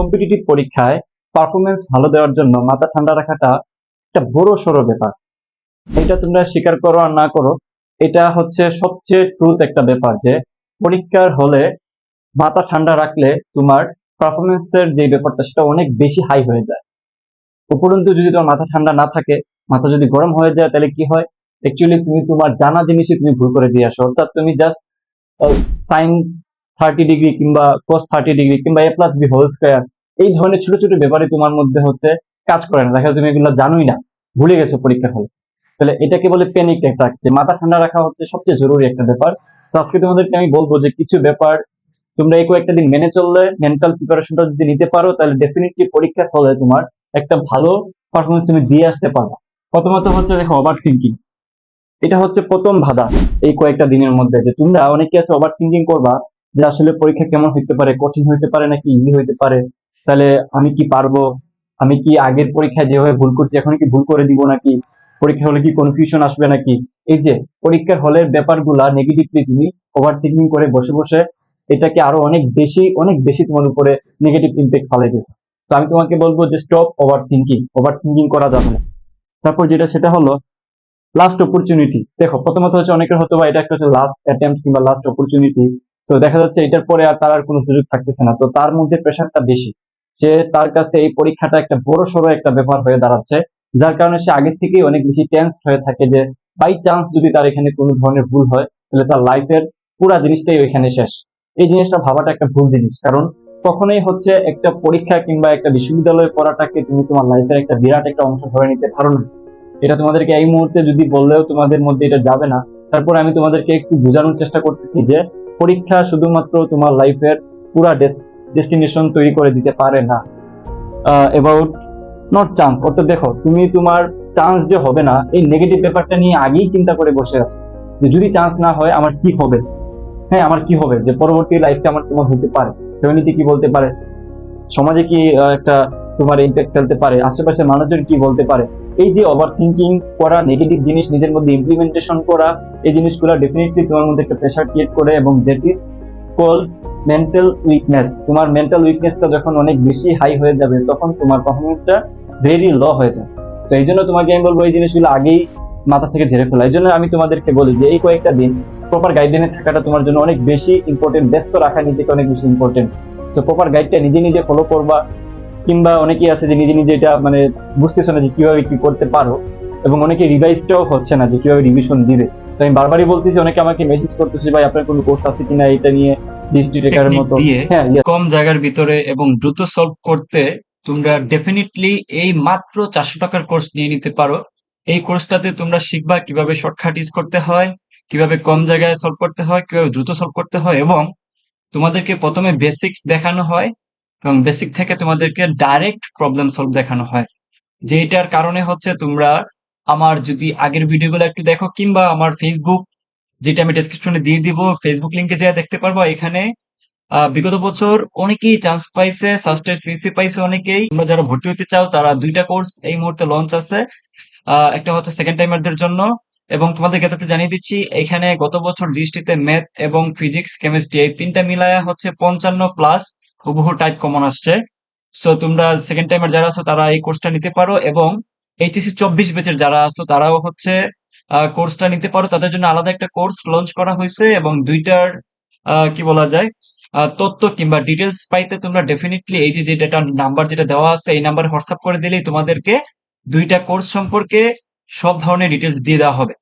Competitive পরীক্ষায় performance ভালো দেওয়ার জন্য মাথা ঠান্ডা রাখাটা একটা বড় সড়ো ব্যাপার। এটা তোমরা স্বীকার করো আর না করো, এটা হচ্ছে সবচেয়ে ট্রুথ একটা ব্যাপার যে পরীক্ষার হলে মাথা ঠান্ডা রাখলে তোমার পারফরমেন্সের যে ব্যাপারটা সেটা অনেক বেশি হাই হয়ে যায়। উপরন্তু যদি তোমার মাথা ঠান্ডা না থাকে, মাথা যদি গরম হয়ে যায় তাহলে কি হয়? অ্যাকচুয়ালি তুমি তোমার জানা জিনিসই তুমি ভুল করে দিয়ে আসো। অর্থাৎ তুমি জাস্ট সাইন থার্টি ডিগ্রি কিংবা কোস থার্টি ডিগ্রি কিংবা A plus B whole square এই ধরনের ছোট ছোট ব্যাপারে তোমার মধ্যে হচ্ছে কাজ করে না। দেখা তুমি এগুলো জানোই না, ভুলে গেছো পরীক্ষার হলে। তাহলে এটাকে বলে প্যানিক অ্যাটাক যে মাথা ঠান্ডা রাখা হচ্ছে সবচেয়ে জরুরি একটা ব্যাপার। তো আজকে তোমাদেরকে আমি বলব যে কিছু ব্যাপার তোমরা এই কয়েকটা দিন মেনে চললে মেন্টাল প্রিপারেশনটা যদি নিতে পারো, তাহলে ডেফিনেটলি পরীক্ষা হলে তোমার একটা ভালো পারফরমেন্স তুমি দিয়ে আসতে পারবে। প্রথমত হচ্ছে দেখো ওভার থিঙ্কিং এটা হচ্ছে প্রথম বাধা এই কয়েকটা দিনের মধ্যে, যে তোমরা অনেকে আছে ওভার থিঙ্কিং করবা যে আসলে পরীক্ষা কেমন হইতে পারে, কঠিন হইতে পারে নাকি ইজি হইতে পারে? তাহলে আমি কি পারব? আমি কি আগের পরীক্ষায় যেভাবে ভুল করছি, এখন কি ভুল করে দিব নাকি? পরীক্ষা হলে কি কনফিউশন আসবে নাকি? এই যে, পরীক্ষার হলের ব্যাপারগুলা নেগেটিভলি তুমি ওভার থিঙ্কিং করে বসে বসে এটাকে আরও অনেক বেশি অনেক বেশি তোমার উপরে নেগেটিভ ইম্প্যাক্ট ফেলাই দিয়েছে তো আমি তোমাকে বলব যে stop over thinking over thinking করা যাবে না। তারপর যেটা, সেটা হলো লাস্ট অপরচুনিটি দেখো, প্রথমত হচ্ছে অনেকের হয়তো বা এটা একটা হচ্ছে লাস্ট অ্যাটেম্প কিংবা লাস্ট অপরচুনিটি তো দেখা যাচ্ছে এটার পরে আর তার আর কোনো সুযোগ থাকতেছে না। তো তার মধ্যে প্রেশারটা বেশি। সে তার কাছে এই পরীক্ষাটা একটা বড় সড়ো একটা ব্যাপার হয়ে দাঁড়াচ্ছে, যার কারণে সে আগের থেকেই অনেক বেশি টেন্স হয়ে থাকে যে বাই চান্স যদি তার এখানে কোনো ধরনের ভুল হয়, তাহলে তার লাইফের পুরো জিনিসটাই ওইখানে শেষ। এই জিনিসটা ভাবাটা একটা ভুল জিনিস। কারণ কখনোই হচ্ছে একটা পরীক্ষা কিংবা একটা বিশ্ববিদ্যালয়ে পড়াটাকে তুমি তোমার লাইফের একটা বিরাট একটা অংশ ধরে নিতে পারো না। এটা তোমাদেরকে এই মুহূর্তে যদি বললেও তোমাদের মধ্যে এটা যাবে না। তারপর আমি তোমাদেরকে একটু বোঝানোর চেষ্টা করতেছি যে পরীক্ষা শুধুমাত্র তোমার লাইফের পুরা ডেস্টিনেশন তৈরি করে দিতে পারে না। অ্যাবাউট নট চান্স অর্থাৎ দেখো, তুমি তোমার চান্স যে হবে না, এই নেগেটিভ ব্যাপারটা নিয়ে আগেই চিন্তা করে বসে আছো। যে যদি চান্স না হয়, আমার কি হবে? হ্যাঁ আমার কি হবে? যে পরবর্তী লাইফটা আমার কেমন হতে পারে? ফ্যামিলিতে কি বলতে পারে? সমাজে কি একটা তোমার ইম্প্যাক্ট ফেলতে পারে, আশেপাশের মানুষজন কি বলতে পারে? এই যে ওভার থিঙ্কিং করা নেগেটিভ জিনিস নিজের মধ্যে ইমপ্লিমেন্টেশন করা, এই জিনিসগুলো ডেফিনেটলি তোমার মধ্যে একটা প্রেশার ক্রিয়েট করে এবং that is call mental weakness তোমার মেন্টাল উইকনেসটা যখন অনেক বেশি হাই হয়ে যাবে, তখন তোমার পারফরমেন্সটা ভেরি লো হয়ে যাবে। তো এই জন্য তোমাকে আমি বলব এই জিনিসগুলো আগেই মাথা থেকে ঝেড়ে ফেলা। এই জন্য আমি তোমাদেরকে বলি যে এই কয়েকটা দিন প্রপার গাইডলাইনে থাকাটা তোমার জন্য অনেক বেশি ইম্পর্টেন্ট ব্যস্ত রাখা নিজেকে অনেক বেশি ইম্পর্টেন্ট তো প্রপার গাইডটা নিজে নিজে ফলো করবা। কিংবা অনেকেই আছে যে নিজে নিজে এটা মানে বুঝতেছো না যে কীভাবে কি করতে পারো এবং অনেকে রিভাইজটাও হচ্ছে না যে কীভাবে রিভিশন দিবে। তো আমি বারবারই বলতেছি অনেকে আমাকে মেসেজ করতেছে ভাই আপনার কোনো কোর্স আছে কিনা এটা নিয়ে ডিস্ট্রি মতো? হ্যাঁ কম জায়গার ভিতরে এবং দ্রুত সলভ করতে তোমরা ডেফিনেটলি এই মাত্র চারশো টাকার কোর্স নিয়ে নিতে পারো। এই কোর্সটাতে তোমরা শিখবা কীভাবে শর্টকাট ইউজ করতে হয় কীভাবে কম জায়গায় সলভ করতে হয় কীভাবে দ্রুত সলভ করতে হয় এবং তোমাদেরকে প্রথমে বেসিক দেখানো হয়। এবং বেসিক থেকে তোমাদেরকে ডাইরেক্ট প্রবলেম সলভ দেখানো হয়। যেটার কারণে হচ্ছে তোমরা আমার যদি আগের ভিডিওগুলো একটু দেখো, কিংবা আমার ফেসবুক যেটা আমি ডেসক্রিপশনে দিয়ে দিব ফেসবুক লিংকে যা দেখতে পারব, এখানে বিগত বছর অনেকেই চান্স পাইছে সাস্টের সিসি পাইছে অনেকেই। তোমরা যারা ভর্তি হতে চাও, তারা দুইটা কোর্স এই মুহূর্তে লঞ্চ আছে। একটা হচ্ছে সেকেন্ড টাইমারদের জন্য। এবং তোমাদের ক্ষেত্রে জানিয়ে দিচ্ছি, এখানে গত বছর জিএসটিতে ম্যাথ এবং ফিজিক্স কেমিস্ট্রি এই তিনটা মিলায়া হচ্ছে পঞ্চান্ন প্লাস হুবহু টাইপ কমন আসছে। সো তোমরা সেকেন্ড টাইমার যারা আছো, তারা এই কোর্সটা নিতে পারো এবং এইচএসি চব্বিশ ব্যাচের যারা আছো, তারাও হচ্ছে কোর্সটা নিতে পারো। তাদের জন্য আলাদা একটা কোর্স লঞ্চ করা হয়েছে এবং দুইটার কি বলা যায় তথ্য কিংবা ডিটেলস পাইতে তোমরা ডেফিনেটলি এই যে যেটা নাম্বার যেটা দেওয়া আছে, এই নাম্বারে হোয়াটসঅ্যাপ করে দিলেই তোমাদেরকে দুইটা কোর্স সম্পর্কে সব ধরনের ডিটেলস দিয়ে দেওয়া হবে।